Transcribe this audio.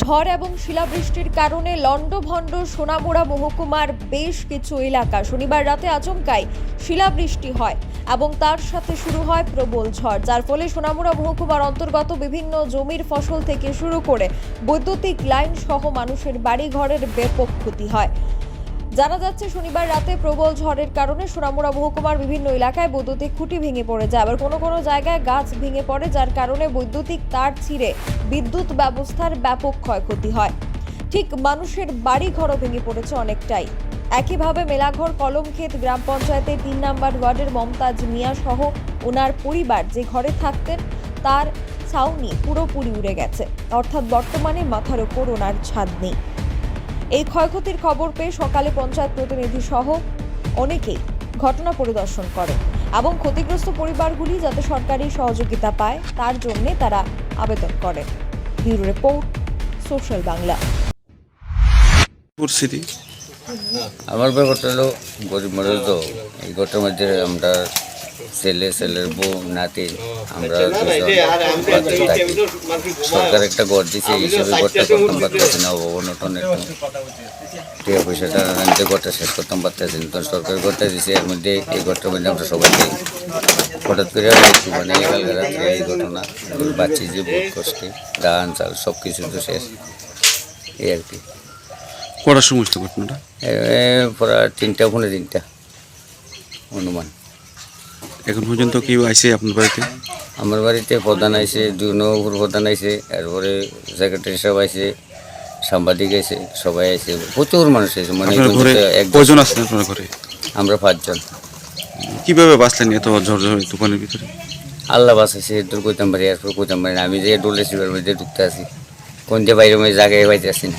ঝড় এবং শিলাবৃষ্টির কারণে লণ্ডভণ্ড সোনামোড়া মহকুমার বেশ কিছু এলাকা শনিবার রাতে আচমকায় শিলাবৃষ্টি হয় এবং তার সাথে শুরু হয় প্রবল ঝড়, যার ফলে সোনামোড়া মহকুমার অন্তর্গত বিভিন্ন জমির ফসল থেকে শুরু করে বৈদ্যুতিক লাইন সহ মানুষের বাড়ি ঘরের ব্যাপক ক্ষতি হয়। জানা যাচ্ছে, শনিবার রাতে প্রবল ঝড়ের কারণে সোনামুড়া মহকুমার বিভিন্ন এলাকায় বৈদ্যুতিক খুঁটি ভেঙে পড়ে যায়। আবার কোনো কোনো জায়গায় গাছ ভেঙে পড়ে, যার কারণে বৈদ্যুতিক তার ছিঁড়ে বিদ্যুৎ ব্যবস্থার ব্যাপক ক্ষয়ক্ষতি হয়। ঠিক মানুষের বাড়ি ঘরও ভেঙে পড়েছে অনেকটাই। একইভাবে মেলাঘর, কলমক্ষেত, গ্রাম পঞ্চায়েতের তিন নম্বর ওয়ার্ডের মমতাজ মিয়া সহ ওনার পরিবার যে ঘরে থাকতেন, তার ছাউনি পুরোপুরি উড়ে গেছে। অর্থাৎ বর্তমানে মাথার ওপর ওনার ছাদ নেই এই ক্ষয়ক্ষতির খবর পেয়ে সকালে পঞ্চায়েত প্রতিনিধি সহ অনেকেই ঘটনা পরিদর্শন করে এবং ক্ষতিগ্রস্ত পরিবারগুলি যাতে সরকারি সহযোগিতা পায় তার জন্য তারা আবেদন করে ব্যুরো রিপোর্ট সোশ্যাল বাংলা। পরিস্থিতি? আমার ব্যাপারটা হলো গরিব মানুষ তো এই ঘরটার মধ্যে আমরা ছেলে ছেলের বউ নাতি আমরা বাচ্চা সরকার একটা ঘর দিছে এই হিসেবে ঘরটা করতাম পারতেছি না অবনটন টাকা পয়সাটা আনতে ঘরটা শেষ করতাম পারতেছি না তখন সরকার ঘরটা দিছে এর মধ্যে এই ঘরটার মধ্যে আমরা সবাই হঠাৎ করে একটু মানে কালকে রাত্রে এই ঘটনা বাচ্চি যে বহুত কষ্টে ধান চাল সব কিছু তো শেষ। এই আর কি। কটার সময় হচ্ছে ঘটনাটা? প্রায় তিনটা পনেরো তিনটা অনুমান। এখন পর্যন্ত কি আইছে আপনার বাড়িতে? আমার বাড়িতে প্রধান আইছে দুই নম্বর প্রধান আইছে এরপরে সেক্রেটারি সাহেব আইছে সাংবাদিক আইছে সবাই আইছে প্রচুর মানুষ আইছে মানে কয়জন আছেন আপনার ঘরে? আমরা পাঁচজন। কীভাবে বাঁচলেন এত ঝড় ঝড় তুফানের ভিতরে? আল্লাহ বাসাইছে দূর কইতাম পারি এরপর কইতাম পারি আমি যে ডোলে সিবার মধ্যে ঢুকতে আছি। কোন যে বাইরে মধ্যে জায়গায় পাইতে আসি না।